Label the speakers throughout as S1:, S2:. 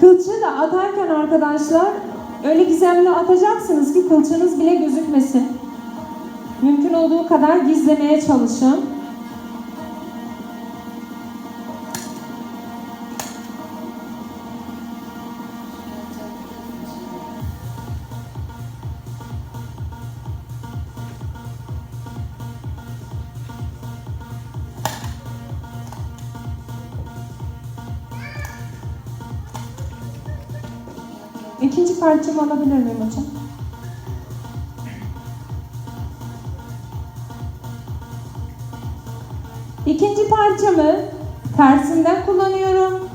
S1: Kılçığı da atarken arkadaşlar öyle gizemli atacaksınız ki kılçığınız bile gözükmesin. Mümkün olduğu kadar gizlemeye çalışın. İkinci parçamı alabilir miyim hocam? İkinci parçamı tersinden kullanıyorum.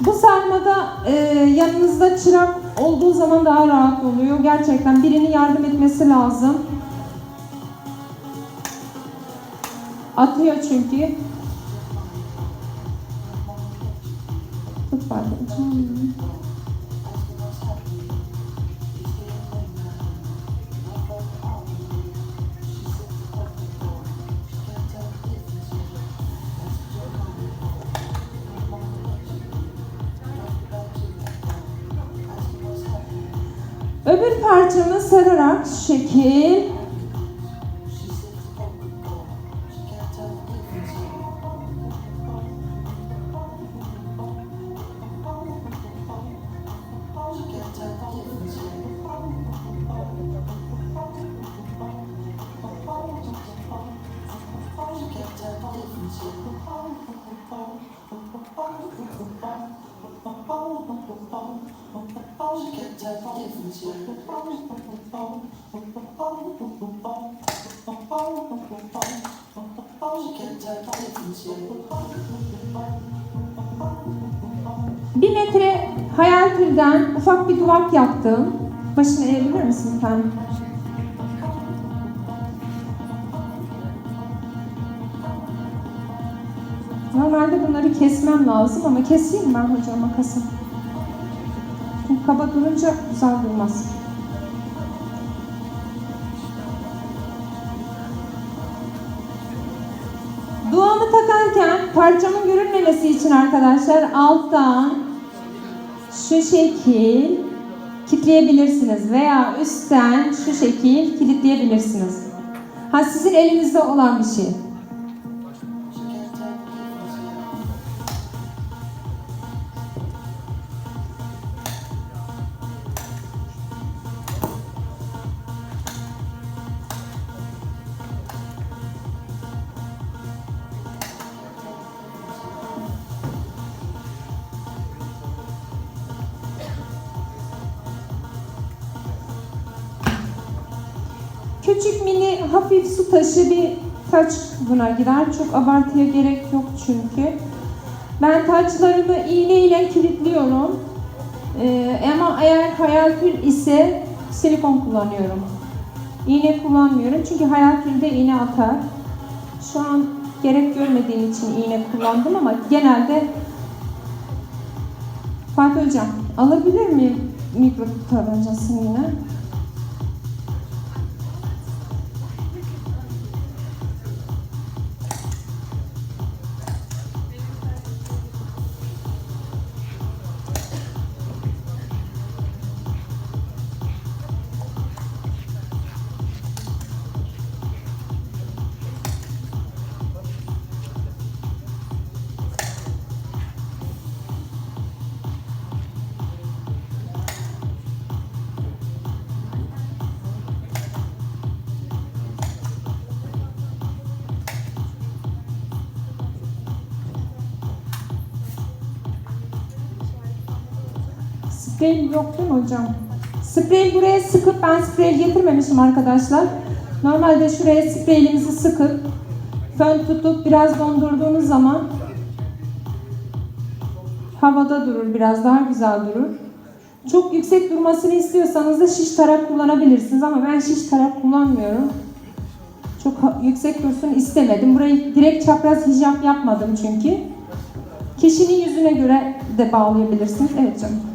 S1: Bu sarmada e, yanınızda çırak olduğu zaman daha rahat oluyor. Gerçekten birinin yardım etmesi lazım. Atıyor çünkü. Tut pardon. Öbür parçamı sararak şekil Bir metre hayal tülden ufak bir duvak yaptım. Başını eğebilir misin lütfen? Normalde bunları kesmem lazım ama keseyim ben hocam makası. Kaba durunca güzel durmaz. Duamı takarken parçamın görünmemesi için arkadaşlar alttan şu şekil kilitleyebilirsiniz veya üstten şu şekil kilitleyebilirsiniz. Ha sizin elinizde olan bir şey. Küçük mini hafif su taşı bir taç buna girer. Çok abartıya gerek yok çünkü. Ben taçlarımı iğne ile kilitliyorum. Ee, ama eğer hayal tül ise silikon kullanıyorum. İğne kullanmıyorum çünkü hayal tülde iğne atar. Şu an gerek görmediğim için iğne kullandım ama genelde Fatih Hocam alabilir miyim mikro tabancasını yine? Sprey yok değil mi hocam? Sprey buraya sıkıp ben sprey getirmemişim arkadaşlar. Normalde şuraya spreyimizi sıkıp fön tutup biraz dondurduğunuz zaman havada durur biraz daha güzel durur. Çok yüksek durmasını istiyorsanız da şiş tarak kullanabilirsiniz ama ben şiş tarak kullanmıyorum. Çok yüksek dursun istemedim. Burayı direkt çapraz hijab yapmadım çünkü. Kişinin yüzüne göre de bağlayabilirsiniz. Evet canım.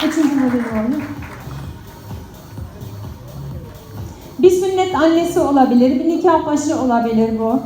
S1: Kaçıncı modeli oğlum? Bir sünnet annesi olabilir, bir nikah başı olabilir bu.